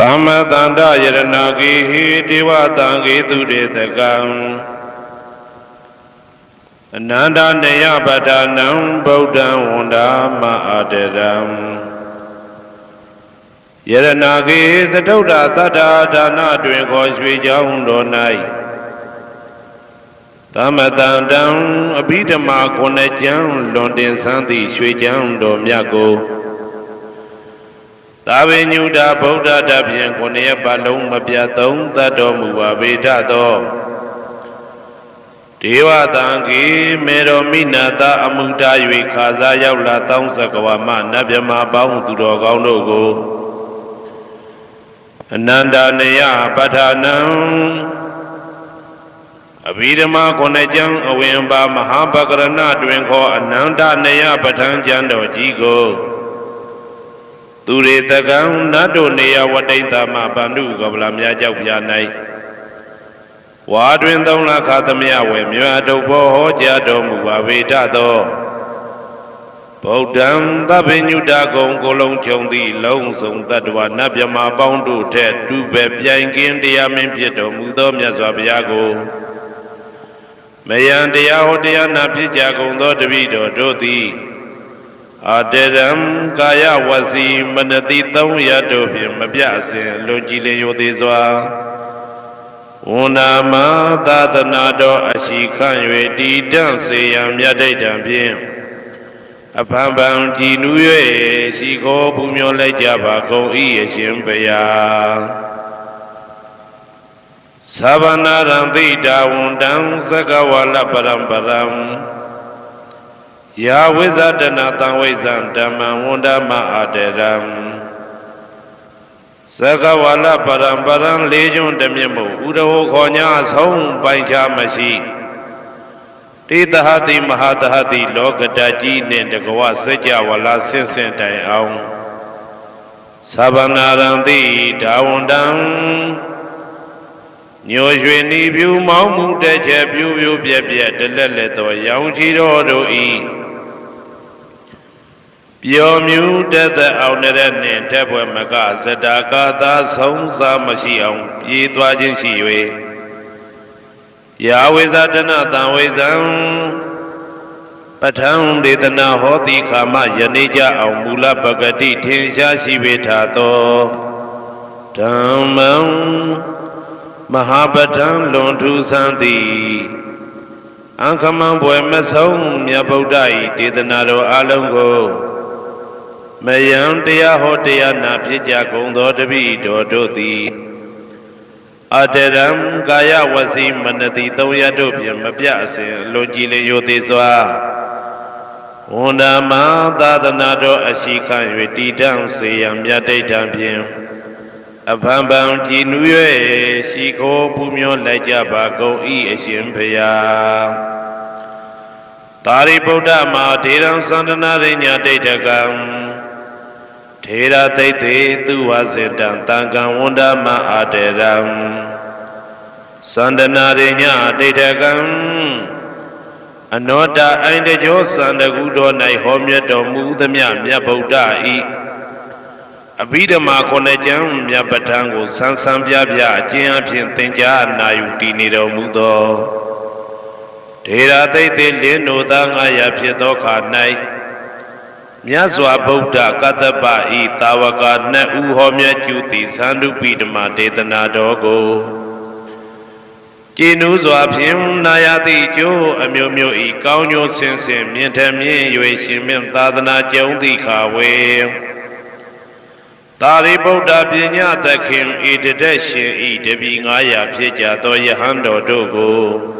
သမ္မတန္တယရဏဂေဟိဒေဝတံဂေတုရေတကံအနန္တနေယပဒနံဗုဒ္ဓံဝန္ဒာမအာတရံယရဏဂေသတုဒ္ဓတတ္တာဒါနတွင်ခေါ်ရွှေကြောင်းတော်၌သမတန္တံအဘိဓမ္မာခုနှစ်ကျမ်းလွန်တင်ဆန်းသည့်ရွှေကြောင်းတော်မြတ်ကို သာဝေညုတာဗုဒ္ဓတဖြင့်ခုနှစ်ရက်ပတ်လုံးမပြတ်သုံးသတ်တော်မူပါဗေဒသောဒေဝတံကေမေတော်မိနာတာအမှုတာ၍ခါစားရောက်လာတောင်းစကဝါမနတ်မြမပေါင်းသူတော်ကောင်းတို့ကိုအနန္တနေယပဋ္ဌာနံအဘိဓမ္မာခုနှစ်ကျမ်းအဝင်ပါမဟာပကရဏတွင်ခေါ်အနန္တနေယပဋ္ဌာန်းကျမ်းတော်ကြီးကို သူရေတကံနတ်တို့နေယဝတိတမဗန္ဓုကပလာမြတ်ကြောက်ပြ၌ဝါတွင်သုံးလခါသမယဝေမြတ်တုဘောဟောကြားတော်မူပါဝေဒသောဗုဒ္ဓံသဗ္ဗညုတကုံကိုလုံးခြုံသည့်လုံးစုံတ attva နတ်မြမာပေါင်းတို့ထက်တူပဲပြိုင်ကင်းတရားမင်းဖြစ်တော်မူသောမြတ်စွာဘုရားကိုမယံတရားဟောတရားနာဖြစ်ကြကုန်သောတပည့်တော်တို့သည် အတရံကာယဝစီမနတိသုံးရတို့ဖြင့်မပြအစဉ်လွန်ကြည်လင်ရိုသေးစွာဝန္နာမသာသနာတော်အရှိခန့်၍တည်တံ့စေရန်မြတ်ဒိဋ္ဌံဖြင့်အဖန်ဖန်ကြည်နူး၍ရှိခိုးပူမျောလိုက်ကြပါကုန်၏အရှင်ဘုရားသဗ္ဗနာရံသိတာဝန္တံသကဝါလပရံပရံ ယာဝိဇဒနာတံဝိဇံဓမ္မံဝန္ဒမအာတရံသကဝါလပရံပရံလေးကျွန်းတမြင့်မို့ဥဒဟောခေါ်ညာဆုံးပိုင်ချမရှိတေတဟတိမဟာတဟတိလောကတကြီးနှင့်တကဝစัจ java လာဆင့်ဆင့်တိုင်အောင်သဗ္ဗနာရံတိဒါဝန္တံညိုရွှေနီပြူမောင်းမှုတဲ့ချက်ပြူပြူပြက်ပြက်တလက်လက်သောရောင်ချီတော်တို့ဤ ပျော်မြူတက်သက်အောင်တဲ့နှင့်တက်ပွဲမကဇတာကာသာဆုံးစားမရှိအောင်ပြေးသွားခြင်းရှိ၍ယာဝေဇတနာတံဝေဇံပဋ္ဌံဒေသနာဟောတိခာမယနေ့ကြအောင်မူလပဂတိထင်ရှားရှိပေထသောဓမ္မံမဟာပဋ္ဌံလွန်ထူးဆန်းသည်အံခမံဘွယ်မဆုံးမြတ်ဗုဒ္ဓ၏ဒေသနာတော်အလုံးကို မယံတရားဟောတရားနာဖြစ်ကြကုန်သောတပည့်တော်တို့သည်အတရံကာယဝစီမနတိသုံးရတို့ဖြင့်မပြအစဉ်လွန်ကြည်လင်ရိုသေးစွာဝန္ဒမသာသနာတော်အရှိခံ၍တည်တံ့စေရန်မြတ်ဒိဋ္ဌံဖြင့်အဖန်ဖန်ကြည်နူး၍ရှိခိုးပူမျောလိုက်ကြပါကုန်၏အရှင်ဖျားသာရိပုတ္တမဒေရံသန္တနာရိညာဒိဋ္ဌကံ ထေရသိတ္တေသူဝစေတံတံကံဝန္ဒမအာတေရံသန္တနာရိညာဒိဋ္ဌကံအနောတအိုင်တကြောသန္တကုတော်၌ဟောမြတ်တော်မူသမျှမြတ်ဗုဒ္ဓဤအဘိဓမ္မာခုနှစ်ကျမ်းမြတ်ပဋ္ဌာန်းကိုဆန်းဆန်းပြပြအကျဉ်းအဖြစ်သင်ကြားနာယူတည်နေတော်မူသောဒေရာသိတ်သေးလင်းတို့သား900ဖြစ်သောခါ၌ မြတ်စွာဘုရားကတ္တပဤတာဝကနှစ်ဦးဟောမြတ်ကျူသည်သန္တုပိဓမ္မာဒေသနာတော်ကိုကျင်းဥစွာဖြင့်နာယတိကျိုးအမျိုးမျိုးဤကောင်းကျိုးဆင်းဆင်းမြင့်ထမြင့်၍ရှင်မြင့်သာသနာကျုံသည့်ခါဝေသာရိပုတ္တပညာသခင်ဤတတက်ရှင်ဤတပီ900ဖြစ်ကြသောယဟန်တော်တို့ကို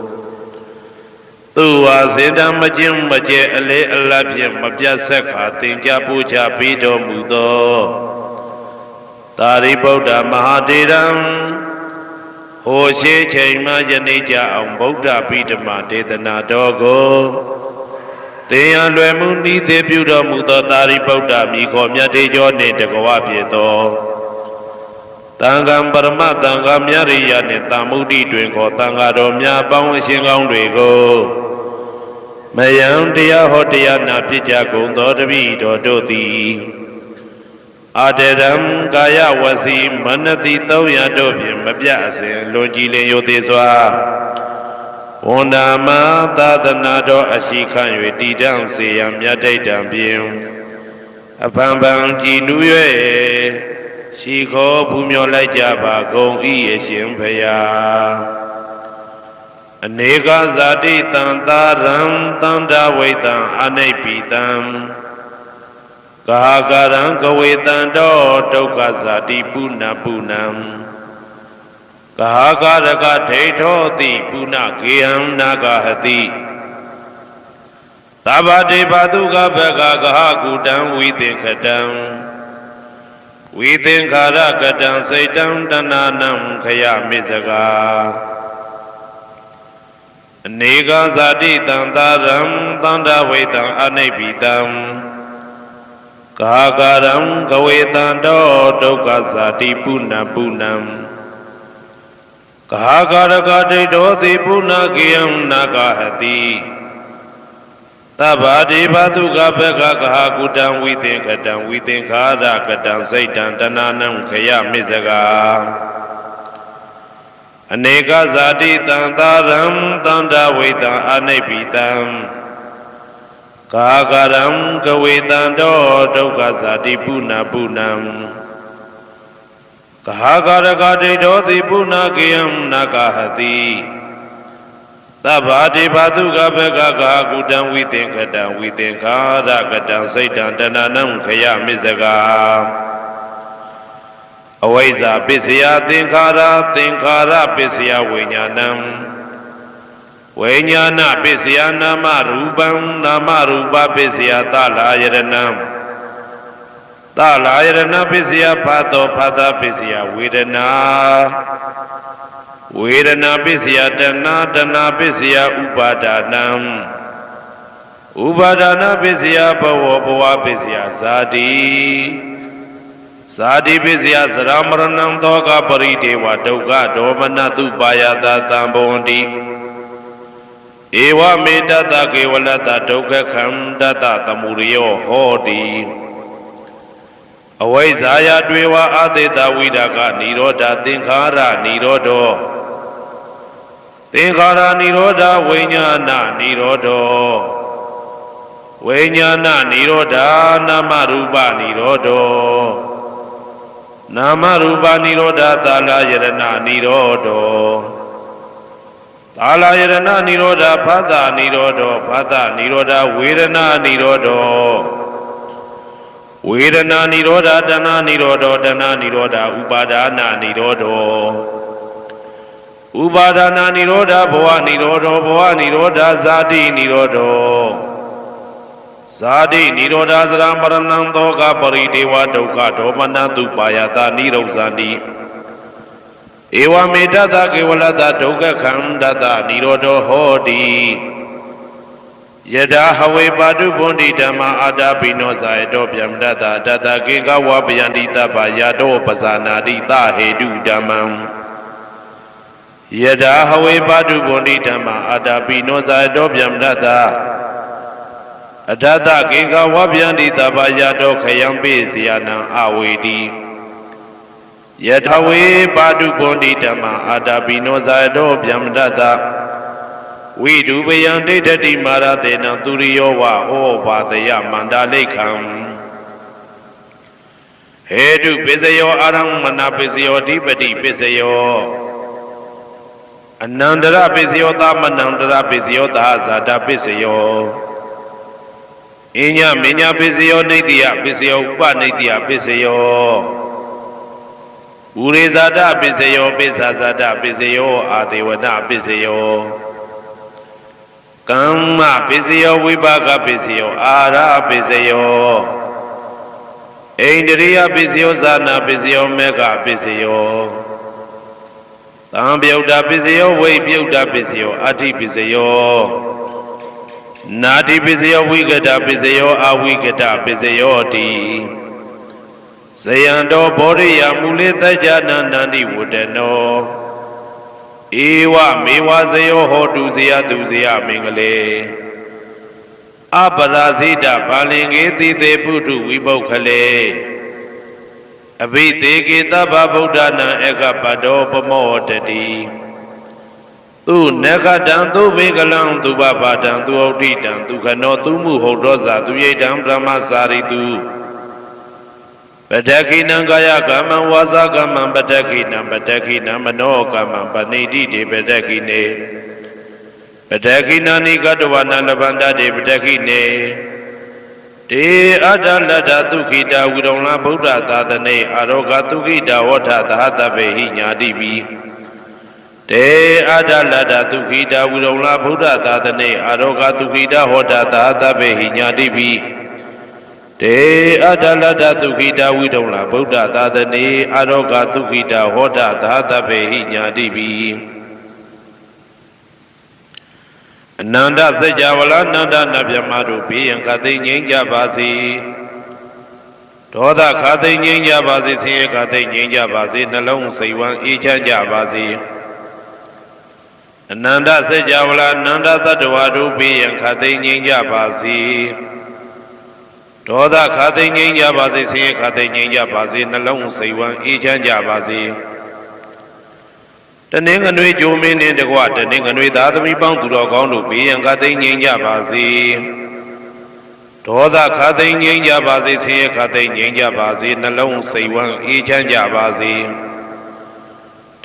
သူဝါစေတံမကျင်းမကျဲအလေအလတ်ဖြင့်မပြတ်ဆက်ခါသင်ကြပူချပြီးတော်မူသောသာရိပုတ္တမဟာတေရံဟိုရှိချိန်မှယနေ့ကြအောင်ဗုဒ္ဓပိဓမဒေသနာတော်ကိုတင်ရလွယ်မှုဤသေးပြုတော်မူသောသာရိပုတ္တမိခေါ်မြတ်တေကျော်နှင့်တကဝဖြစ်သောတန်ခံပရမတန်ခါမြရိယနှင့်တာမုဒ္ဒိတွင်ခေါ်တန်ခါတော်များပေါင်းအရှင်ကောင်းတွေကို မယံတရားဟောတရားနာဖြစ်ကြကုန်သောတပည့်တော်တို့သည်အာတရံကာယဝစီမနတိ300တို့ဖြင့်မပြတ်အစဉ်လွန်ကြည်လင်ယိုသေးစွာဝန္ဒာမသာသနာတော်အရှိခံ၍တည်တံ့စေရန်မြတ်တိတ်တံဖြင့်အပံပံကြည်နူး၍ရှိခေါ်ဘူးမြော်လိုက်ကြပါကုန်ဤအရှင်ဖရာ အနေကဇာတိတံသာရံတန္တဝိတံအနိပိတံကာကရံကဝေတံတောဒုက္ခဇာတိပုဏ္ဏပုဏ္ဏံကာကရကဒိဋ္ဌောတိပုဏ္ဏကေဟံနာဂဟတိသဗ္ဗတေဘတုကဘကကဟကုတံဝိသင်္ခတံဝိသင်္ခါရကတံစိတ်တံတဏနံခယမိစကာ အနေကဇာတိတံသာရံသန္တဝိတံအနိဗ္ဗိတံကာကရံကဝေတံတောဒုက္ခဇာတိပုဏ္ဏပုဏ္ဏံကာကရကဒိဋ္ဌောတိပုဏ္ဏကေယံနာဂဟတိသဗ္ဗတိဘသုကဘကကဟာကုတံဝိသင်္ခတံဝိသင်္ခါရကတံစိတ်တံတဏနံခယမိစကာ အနေကဇာတိတံသာရံတန္တဝိတံအနိဗ္ဗိတံကာကရံကဝေတံတောဒုက္ခဇာတိပုဏ္ဏပုဏ္ဏံကာကရကဒိဋ္ဌောတိပုဏ္ဏကေယံနာဂဟတိသဗ္ဗတိဘာတုကဘကကာကုတံဝိသင်္ခတံဝိသင်္ခါရကတံစိတ်တံတဏနံခယမစ္စကာ အဝိဇ္ဇာပစ္စယသင်္ခါရသင်္ခါရပစ္စယဝိညာဏံဝိညာဏပစ္စယနာမရူပံနာမရူပပစ္စယသလာယရဏံသလာယရဏပစ္စယဖတ်တော်ဖတ်တာပစ္စယဝေဒနာဝေဒနာပစ္စယတဏတဏပစ္စယဥပါဒနံဥပါဒနာပစ္စယဘဝဘဝပစ္စယဇာတိ ဇာတိပိစယသရမရဏံသောကပရိဒေဝဒုက္ခဒေါမနတုပါယတာတံဘဝန္တိဧဝမေတ္တကေဝလတ္တဒုက္ခခန္တတသမုရယောဟောတိအဝိဇ္ဇာယတွေဝအာသေတဝိဒကနိရောဓသင်္ခါရနိရောဓောသင်္ခါရနိရောဓဝိညာဏနိရောဓောဝိညာဏနိရောဓနာမရူပနိရောဓော နာမရူပនិရောဓသာလယရဏនិရောဓောသာလယရဏនិရောဓဖသនិရောဓောဖသនិရောဓဝေဒနာនិရောဓောဝေဒနာនិရောဓတဏនិရောဓောတဏនិရောဓဥပါဒာနာនិရောဓောဥပါဒနာនិရောဓဘဝនិရောဓောဘဝនិရောဓဇာတိនិရောဓော ဇာတိနိရောဓသရမရဏံသောကပရိဒေဝဒုက္ခဒေါမနတုပါယတာနိရောဇာတိဧဝမေတ္တကေဝလတဒုက္ခခန္ဓတနိရောဓဟောတိယတာဟဝေပါတုဘုန်တိဓမ္မအာတာပိနောဇာယတောဗျမတတတတကေကဝပယန္တိတပါယတောပဇာနာတိတဟေတုဓမ္မံယတာဟဝေပါတုဘုန်တိဓမ္မအာတာပိနောဇာယတောဗျမတတ အထတကေကဝပယန္တိတပ္ပယာတောခယံပိစီယနံအဝေတိယထဝေပါတုဘွန်တိဓမ္မအာတာပိနောဇာယတောဗျမတတဝိဒုပယံဒိဋ္ဌတိမာရတေနံသူရိယောဝဩဘာတယမန္တာလိခံဟေတုပစ္စယောအာရမဏပစ္စယောဓိပတိပစ္စယောအနန္တရပစ္စယောသမနန္တရပစ္စယောသာဇာတာပစ္စယော အညမညာပစ္စယောနေတိယပစ္စယောဥပနေတိယပစ္စယောဥရေဇာတပစ္စယောပိစ္ဆာဇာတပစ္စယောအာဒေဝနာပစ္စယောကမ္မပစ္စယောဝိပါကပစ္စယောအာရပစ္စယောဣန္ဒြိယပစ္စယောဇာနာပစ္စယောမေဃပစ္စယောသံပြုတ်တာပစ္စယောဝိပြုတ်တာပစ္စယောအဋ္ဌိပစ္စယော နာတိပစ္စယောဝိကတပစ္စယောအဝိကတပစ္စယောတိဇယံတော်ဘောရိယမူလေတကြနန္တန္တိဝတ္တနောဧဝမေဝဇယောဟောတုဇယသူဇယမင်္ဂလေအပရာဇိတဗာလင်္ကေတိတေပုထုဝိပုခလေအဘိသေကေတဗ္ဗဗုဒ္ဓနာဧကပတောပမောတတိ သူနဂတံသူဘေကလံသူဘပါတံသူဩဋိတံသူခနောသူမှုဟုတ်တော်ဇာသူရိတံဗြဟ္မစာရိတုပတခိနံကာယကမ္မံဝါစာကမ္မံပတခိနံပတခိနံမနောကမ္မံပဏိတိတေပတခိနေပတခိနာနိကတဝနာလဗန္တတေပတခိနေတေအတ္တလတ္တသုခိတာဝိရုံလဗုဒ္ဓသာသနေအာရောဂသုခိတာဝဋ္ဌသဟတဗေဟိညာတိပိ တေအတ္တလတ္တသုခိတာဝိရုံလဗုဒ္ဓသာသနေအာရောဂသုခိတာဟောတသဟတဗေဟိညာတိပိတေအတ္တလတ္တသုခိတာဝိရုံလဗုဒ္ဓသာသနေအာရောဂသုခိတာဟောတသဟတဗေဟိညာတိပိအနန္တစัจ java လာနန္ဒနဗျမတို့ဘေးရန်ခသိငြိမ်းကြပါစေဒေါသခသိငြိမ်းကြပါစေဆင်းရဲခသိငြိမ်းကြပါစေနှလုံးစိတ်ဝမ်းအေးချမ်းကြပါစေ အနန္တစัจ java လာနန္ဒတတ္တဝါတို့ဘေးရန်ခသိငြိမ်းကြပါစေဒေါသခသိငြိမ်းကြပါစေဆင်းရဲခသိငြိမ်းကြပါစေနှလုံးစိတ်ဝမ်းအေးချမ်းကြပါစေတနင်္ဂနွေကြိုမင်းနှင့်တကွတနင်္ဂနွေသားသမီးပေါင်းသူတော်ကောင်းတို့ဘေးရန်ခသိငြိမ်းကြပါစေဒေါသခသိငြိမ်းကြပါစေဆင်းရဲခသိငြိမ်းကြပါစေနှလုံးစိတ်ဝမ်းအေးချမ်းကြပါစေတ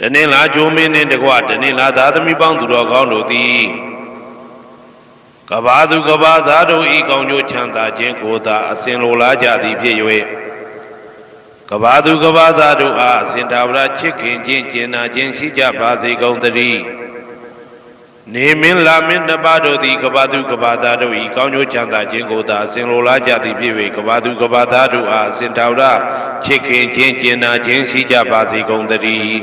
တနင်္လာကြိုမင်းနှင့်တကွတနင်္လာသာသမီပေါင်းသူတော်ကောင်းတို့သည်ကဘာသူကဘာသားတို့ဤကောင်းကျိုးချမ်းသာခြင်းကိုသာအစဉ်လိုလားကြသည်ဖြစ်၍ကဘာသူကဘာသားတို့အားအစဉ်တာဝရချစ်ခင်ခြင်းကျင်နာခြင်းရှိကြပါစေကုန်သတည်းနေမင်းလာမင်းနှစ်ပါးတို့သည်ကဘာသူကဘာသားတို့ဤကောင်းကျိုးချမ်းသာခြင်းကိုသာအစဉ်လိုလားကြသည်ဖြစ်၍ကဘာသူကဘာသားတို့အားအစဉ်တာဝရချစ်ခင်ခြင်းကျင်နာခြင်းရှိကြပါစေကုန်သတည်း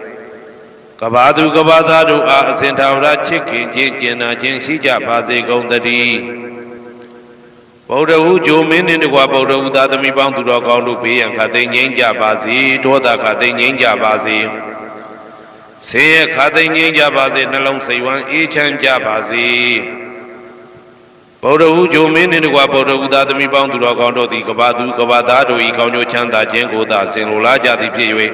ကဘာသူကဘာသားတို့အားအစဉ်ထာဝရချစ်ခင်ခြင်းကျင်နာခြင်းရှိကြပါစေကုန်သတည်းဗုဒ္ဓဟူဂျိုမင်းနှင့်တကွာဗုဒ္ဓဟူသာသမီပေါင်းသူတော်ကောင်းတို့ဘေးရန်ခတ်သိမ်းငြိမ်းကြပါစေဒေါသခတ်သိမ်းငြိမ်းကြပါစေဆင်းရဲခတ်သိမ်းငြိမ်းကြပါစေနှလုံးစိတ်ဝမ်းအေးချမ်းကြပါစေဗုဒ္ဓဟူဂျိုမင်းနှင့်တကွာဗုဒ္ဓဟူသာသမီပေါင်းသူတော်ကောင်းတို့သည်ကဘာသူကဘာသားတို့ဤကောင်းကျိုးချမ်းသာခြင်းကိုသာဆင်လိုလားကြသည်ဖြစ်၍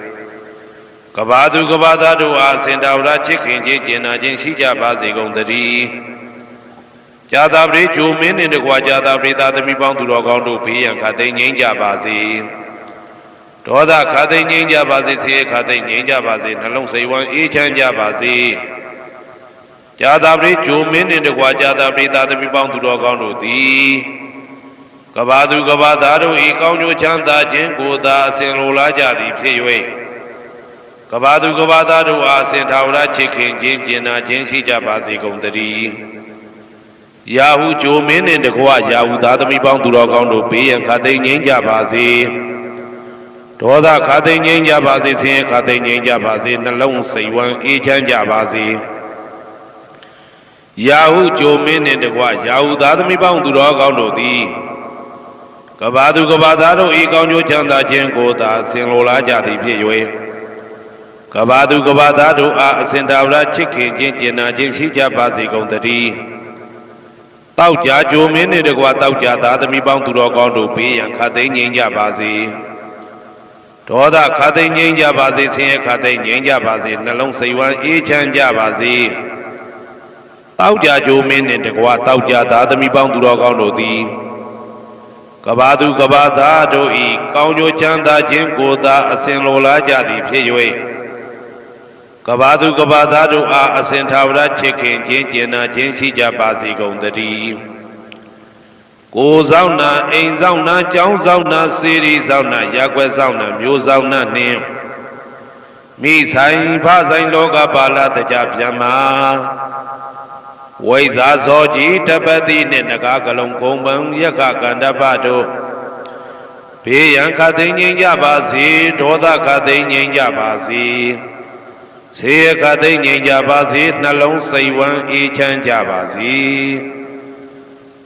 ကဘာသူကဘာသားတို့အားစင်တာဝရချစ်ခင်ခြင်းကျင်နာခြင်းရှိကြပါစေကုန်သတည်းဇာတာပရိဂျိုမင်းနှင့်တကွာဇာတာပရိသာသမီပေါင်းသူတော်ကောင်းတို့ဘေးရန်ခတ်သိမ်းငြိမ်းကြပါစေဒေါသခတ်သိမ်းငြိမ်းကြပါစေဆေးခတ်သိမ်းငြိမ်းကြပါစေနှလုံးစိတ်ဝမ်းအေးချမ်းကြပါစေဇာတာပရိဂျိုမင်းနှင့်တကွာဇာတာပရိသာသမီပေါင်းသူတော်ကောင်းတို့သည်ကဘာသူကဘာသားတို့ဤကောင်းကျိုးချမ်းသာခြင်းကိုသာအစဉ်လိုလားကြသည်ဖြစ်၍ ကဘာသူကဘာသားတို့အားစင်ထာဝရချစ်ခင်ခြင်းကျင်နာခြင်းရှိကြပါစေကုန်သတည်းယာဟုဂျိုမင်းနှင့်တကွယာဟုသားသမီးပေါင်းသူတော်ကောင်းတို့ဘေးရန်ခတ်သိမ်းငြိမ်းကြပါစေဒေါသခတ်သိမ်းငြိမ်းကြပါစေဆင်းရဲခတ်သိမ်းငြိမ်းကြပါစေနှလုံးစိတ်ဝမ်းအေးချမ်းကြပါစေယာဟုဂျိုမင်းနှင့်တကွယာဟုသားသမီးပေါင်းသူတော်ကောင်းတို့သည်ကဘာသူကဘာသားတို့ဤကောင်းကျိုးချမ်းသာခြင်းကိုသာဆင်လိုလားကြသည်ဖြစ်၍ ကကဘာသူကဘာသားတို့အားအစဉ်တာဝရချစ်ခင်ခြင်းကျင်နာခြင်းရှိကြပါစေကုန်သတည်းတောက်ကြကြိုမင်းနှင့်တကွာတောက်ကြသားသမီးပေါင်းသူတော်ကောင်းတို့ဘေးရန်ခတ်သိမ်းငြိမ်းကြပါစေဒေါသခတ်သိမ်းငြိမ်းကြပါစေဆင်းရဲခတ်သိမ်းငြိမ်းကြပါစေနှလုံးစိတ်ဝမ်းအေးချမ်းကြပါစေတောက်ကြကြိုမင်းနှင့်တကွာတောက်ကြသားသမီးပေါင်းသူတော်ကောင်းတို့သည်ကဘာသူကဘာသားတို့ဤကောင်းကျိုးချမ်းသာခြင်းကိုသာအစဉ်လိုလားကြသည်ဖြစ်၍ ကဘာသူကဘာသားတို့အားအစဉ်သာဝရချစ်ခင်ခြင်းကျင်နာခြင်းရှိကြပါစေကုန်သတည်းကိုယ်ဆောင်နာအိမ်ဆောင်နာကျောင်းဆောင်နာစေရီဆောင်နာရက်ွက်ဆောင်နာမျိုးဆောင်နာနှင့်မိဆိုင်ဖဆိုင်လောကပါဠတကြဗျမ္မာဝိဇာဇောကြီးတပတိနှင့်နဂါကလုံးကုံပံယက္ခကန္တပတို့ဘေးရန်ခတ်သိမ်းငြိမ်းကြပါစေဒေါသခတ်သိမ်းငြိမ်းကြပါစေ ဆေးခတ်သိမ်းငြိမ်းကြပါစေနှလုံးစိတ်ဝမ်းအေးချမ်းကြပါစေ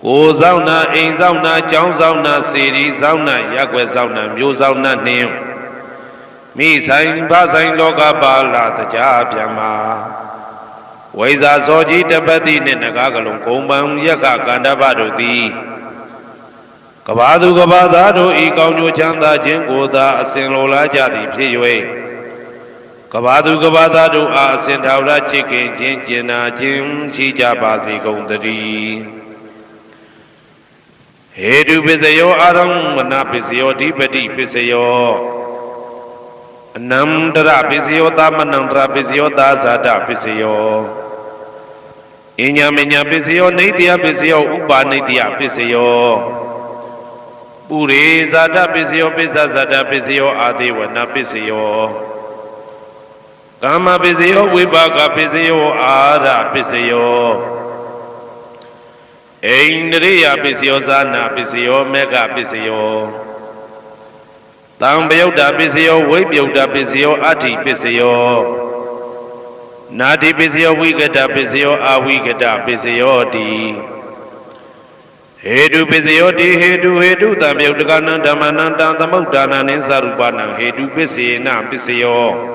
ကိုယ်ဆောင်နာအိမ်ဆောင်နာကျောင်းဆောင်နာစေရီဆောင်နာရက်ွယ်ဆောင်နာမျိုးဆောင်နာနှင်းမိဆိုင်ဗဆိုင်လောကပါလာတကြဗျမ္မာဝိဇာဇောကြီးတပတိနှင့်နဂါကလုံးဂုံပံယက္ခကန္တပတို့သည်ကဘာသူကဘာသားတို့ဤကောင်းကျိုးချမ်းသာခြင်းကိုသာအစဉ်လိုလားကြသည်ဖြစ်၍ ကဘာသူကဘာသားတို့အားအစဉ်ထာဝရချစ်ခင်ခြင်းကျင်နာခြင်းရှိကြပါစေကုန်သတည်းဟေတုပစ္စယောအာရမဏပစ္စယောဓိပတိပစ္စယောအနန္တရပစ္စယောသမနန္တရပစ္စယောသာဇာတပစ္စယောအညမညာပစ္စယောနေတယပစ္စယောဥပါနေတယပစ္စယောပုရိဇာတပစ္စယောပစ္စဇာတပစ္စယောအာသေဝနာပစ္စယော ကာမပစ္စယောဝိပါကပစ္စယောအာရပစ္စယောအိန္ဒရိယပစ္စယောဇာနာပစ္စယောမေဃပစ္စယောတံပယုတ်တာပစ္စယောဝိပယုတ်တာပစ္စယောအဋ္ဌိပစ္စယောနာတိပစ္စယောဝိကတပစ္စယောအဝိကတပစ္စယောတိဟေတုပစ္စယောတိဟေတုဟေတုတံပယုတ်တကနံဓမ္မနံတံသမုဒ္ဒါနံနိသရူပနံဟေတုပစ္စေနပစ္စယော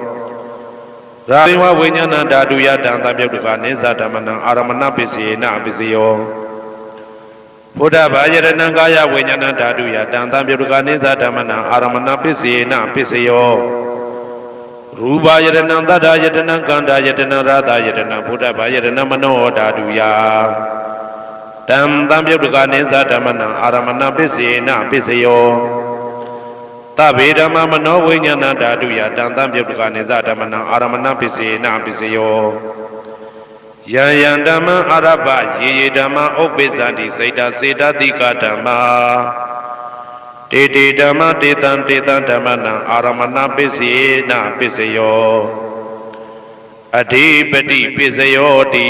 ရာဝဝိညာဏဓာတုယတံတံပြုတ်တကနိသဓမ္မနံအာရမဏပစ္စေနာပစ္စယောဘုဒ္ဓဘာယရဏံကာယဝိညာဏဓာတုယတံတံပြုတ်တကနိသဓမ္မနံအာရမဏပစ္စေနာပစ္စယောရူပယတနံတတ္ထယတနံကန္တာယတနံရာသယတနံဘုဒ္ဓဘာယတနံမနောဓာတုယတံတံပြုတ်တကနိသဓမ္မနံအာရမဏပစ္စေနပစ္စယော တဗေဓမ္မမနောဝိညာဏဓာတုယတံတံပြုတ်တကနိသဓမ္မနံအာရမဏပစ္စေနပစ္စယောယံယံဓမ္မအာရပယေယေဓမ္မဥပ္ပိသန္တိစိတ်တစေတတိကဓမ္မာတေတေဓမ္မတေတံတေတံဓမ္မနံအာရမဏပစ္စေနပစ္စယောအဓိပတိပစ္စယောတိ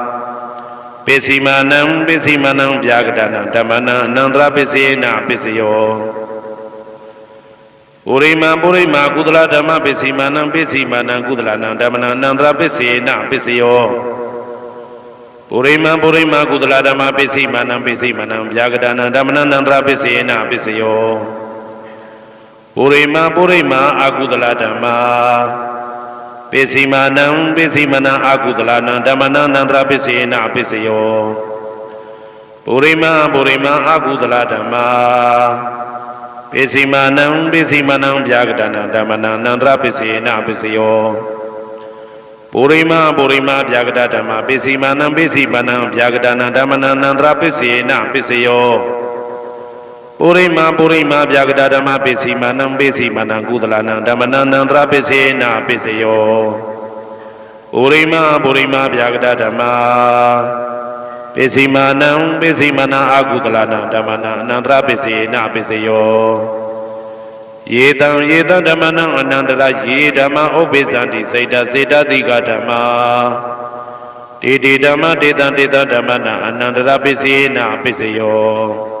ပစ္စည်းမာနံပစ္စည်းမာနံဗျာကတနံဓမ္မနံအနန္တရပစ္စယေနပစ္စယောပုရိမာပုရိမာကုသလဓမ္မပစ္စည်းမာနံပစ္စည်းမာနံကုသလနံဓမ္မနံအနန္တရပစ္စယေနပစ္စယောပုရိမံပုရိမကုသလဓမ္မပစ္စည်းမာနံပစ္စည်းမာနံဗျာကတနာဓမ္မနန္တရာပစ္စယေနပစ္စယောပုရိမံပုရိမအကုသလဓမ္မာ ပစ္စည်းမာနံပစ္စည်းမာနံအကုသလနံဓမ္မနန္တရာပစ္စယေနပစ္စယောပုရိမံပုရိမအကုသလဓမ္မာပစ္စည်းမာနံပစ္စည်းမာနံဗျာကတနာဓမ္မနန္တရာပစ္စယေနပစ္စယောပုရိမပုရိမဗျာကတဓမ္မပစ္စည်းမာနံပစ္စည်းမာနံဗျာကတနာဓမ္မနန္တရာပစ္စယေနပစ္စယော ပုရိမပုရိမဗျာကတဓမ္မပစ္စည်းမာနံပစ္စည်းမာနံကုသလနံဓမ္မနန္တရာပစ္စယေနပစ္စယောပုရိမပုရိမဗျာကတဓမ္မပစ္စည်းမာနံပစ္စည်းမာနံအကုသလနံဓမ္မနံအနန္တရာပစ္စယေနပစ္စယောယေတံယေတံဓမ္မနံအနန္တရယေဓမ္မဥပ္ပိသန္တိစိတ်တစေတတိကဓမ္မာတေတိဓမ္မတေတံတေတဓမ္မနံအနန္တရပစ္စေနပစ္စယော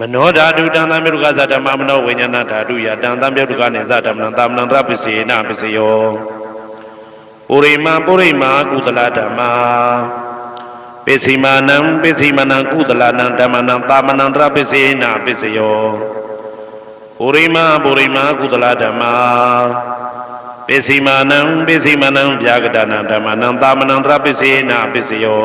မနောဓာတုတံသံပြုတ်ကသဓမ္မမနောဝိညာဏဓာတုယတံသံပြုတ်ကနေသဓမ္မနံသာမဏံတရပစ္စေနပစ္စယောပုရိမပုရိမာကုသလဓမ္မာပစ္စည်းမာနံပစ္စည်းမနံကုသလနံဓမ္မနံသာမနံတရပစ္စေနပစ္စယောပုရိမပုရိမကုသလဓမ္မာပစ္စည်းမာနံပစ္စည်းမနံဗျာကတနံဓမ္မနံသာမနံတရပစ္စေနပစ္စယော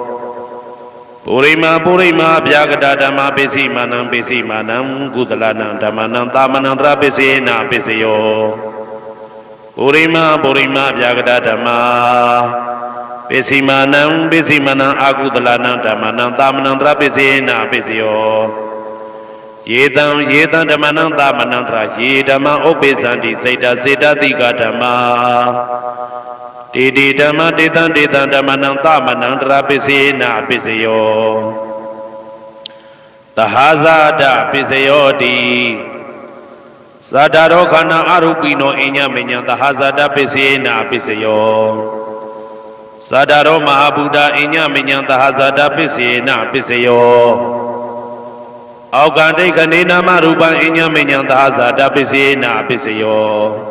ပုရိမာပုရိမာဗျာကတာဓမ္မပစ္စည်းမာနံပစ္စည်းမာနံကုသလနံဓမ္မနံသာမနံတရာပစ္စေနပစ္စယောပုရိမာပုရိမာဗျာကတာဓမ္မာပစ္စည်းမာနံပစ္စည်းမာနံအာကုသလနံဓမ္မနံသာမနံတရာပစ္စေနပစ္စယောယေတံယေတံဓမ္မနံသာမနံတရာယေဓမ္မဥပ္ပိသန္တိစေတစေတတိကဓမ္မာ တေတိဓမ္မတေတံတေတံဓမ္မနံသမနံတရာပစ္စေနပစ္စယောသဟာဇာတပစ္စယောတိသတ္တရောခန္ဓာအရူပိနောအညမညံသဟာဇာတပစ္စေနပစ္စယောသတ္တရောမဟာဗုဒ္ဓအညမညံသဟာဇာတပစ္စေနပစ္စယောအောက်ကဒိဋ္ဌနေနာမရူပံအညမညံသဟာဇာတပစ္စေနပစ္စယော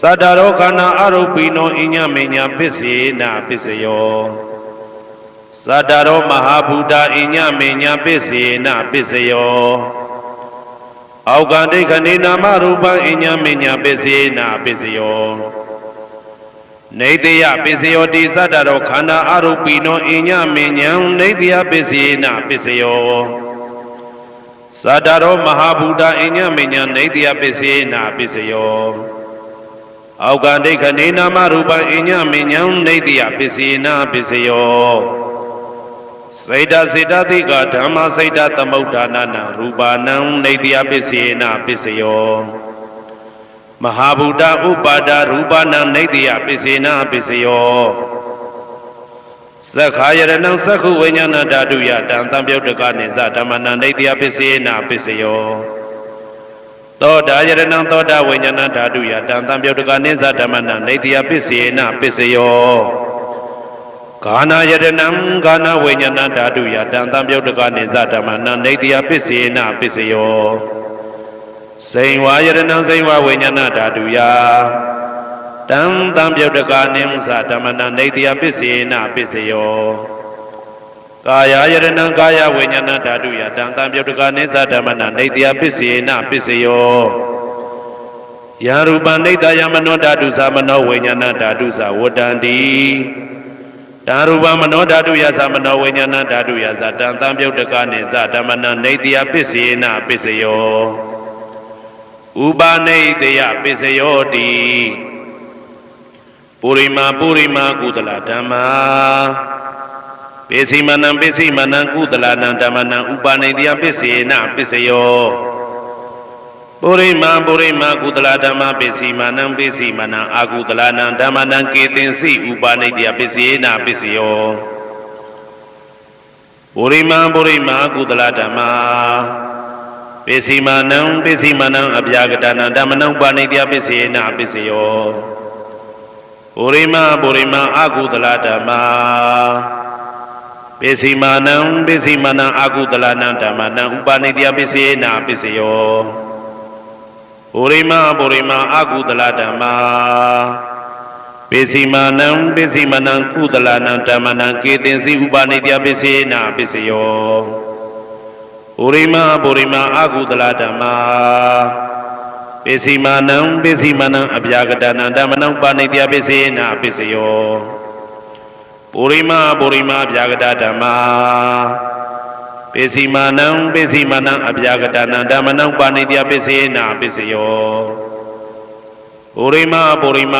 သတ္တရောခန္ဓာအရုပိနောအညမေညာပစ္စေနာပစ္စယောသတ္တရောမဟာဗုဒ္ဓအညမေညာပစ္စေနာပစ္စယောအောက်ကဒိဋ္ဌနေနာမရူပံအညမေညာပစ္စေနာပစ္စယောနေတယပစ္စယောတိသတ္တရောခန္ဓာအရုပိနောအညမေညာနေတယပစ္စေနာပစ္စယောသတ္တရောမဟာဗုဒ္ဓအညမေညာနေတယပစ္စေနာပစ္စယော အောက်ကဒိဋ္ဌနေနာမရူပံအညမညံနေတိယပစ္စေနာပစ္စယောစေတစေတတိကဓမ္မစေတသမုဋ္ဌာနနာရူပနံနေတိယပစ္စေနာပစ္စယောမဟာဗုဒ္ဓဥပါဒရူပနံနေတိယပစ္စေနာပစ္စယောသက္ခာယရဏံသက္ခုဝိညာဏဓာတုယတံတံပြုတ်တကနိသဓမ္မနံနေတိယပစ္စေနာပစ္စယော သောတာယရဏံသောတာဝိညာဏဓာတုယတံတံပြုတ်တကနိသဓမ္မနံနေတိယပစ္စေနပစ္စယောဂာနာယရဏံဂာနာဝိညာဏဓာတုယတံတံပြုတ်တကနိသဓမ္မနံနေတိယပစ္စေနပစ္စယောစိန်ဝါယရဏံစိန်ဝါဝိညာဏဓာတုယတံတံပြုတ်တကနိသဓမ္မနံနေတိယပစ္စေနပစ္စယော ကာယယရဏံကာယဝိညာဏဓာတုယတံတံပြုတ်တကနိသဓမ္မနနေတယပစ္စေနပစ္စယောယံရူပံနေတယမနောဓာတုသမနောဝိညာဏဓာတုသဝတ္တန္တိတံရူပမနောဓာတုယသမနောဝိညာဏဓာတုယသတံတံပြုတ်တကနိသဓမ္မနနေတယပစ္စေနပစ္စယောဥပနေတယပစ္စယောတိပုရိမာပုရိမာကုသလဓမ္မာ ပိစီမနံပိစီမနံကုသလနံဓမ္မနံဥပါနေတယပစ္စေနပစ္စယောပုရိမာပုရိမာကုသလဓမ္မပိစီမနံပိစီမနံအာကုသလနံဓမ္မနံကေတင်စီဥပါနေတယပစ္စေနပစ္စယောပုရိမာပုရိမာကုသလဓမ္မာပိစီမနံပိစီမနံအပြာကတနံဓမ္မနံဥပါနေတယပစ္စေနပစ္စယောပုရိမာပုရိမာအာကုသလဓမ္မာ ပိစီမာနံပိစီမာနံအာကုတလနံဓမ္မနံဥပါနေတယပိစေနာပိစယောပုရိမပုရိမအာကုတလဓမ္မာပိစီမာနံပိစီမာနံကုတလနံဓမ္မနံကေတင်စီဥပါနေတယပိစေနာပိစယောပုရိမပုရိမအာကုတလဓမ္မာပိစီမာနံပိစီမာနံအပြာကတနံဓမ္မနံဥပါနေတယပိစေနာပိစယော ပုရိမပုရိမဗျာဂတဓမ္မာပိစီမာနံပိစီမာနံအဗျာဂတနံဓမ္မနံပါဏိတယပိစေနာပိစယောပုရိမပုရိမ